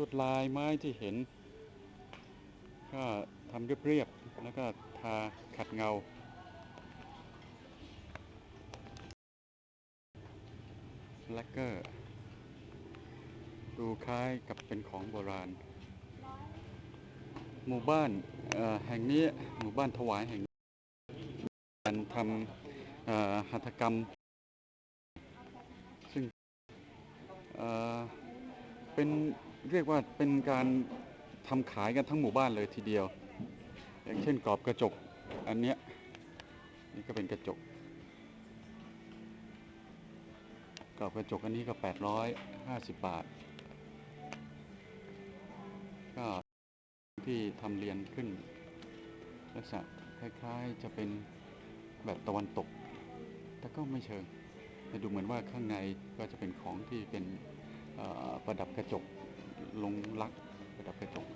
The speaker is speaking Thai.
ลวดลายไม้ที่เห็น ก็ทำเรียบๆแล้วก็ทาขัดเงา แลกเกอร์ ดูคล้ายกับเป็นของโบราณ หมู่บ้านแห่งนี้หมู่บ้านถวายแห่งนี้การทำหัตถกรรม ซึ่งเป็น เรียกว่าเป็นการทำขายกันทั้งหมู่บ้านเลยทีเดียว อย่างเช่นกรอบกระจกอันเนี้ยนี่ก็เป็นกระจกกรอบกระจกอันนี้ก็ 850 บาท ก็ที่ทำเรียนขึ้น ลักษณะคล้ายๆจะเป็นแบบตะวันตก แต่ก็ไม่เชิงแต่ดูเหมือนว่าข้างในก็จะเป็นของที่เป็นประดับกระจก ลงลักไประดับกระจก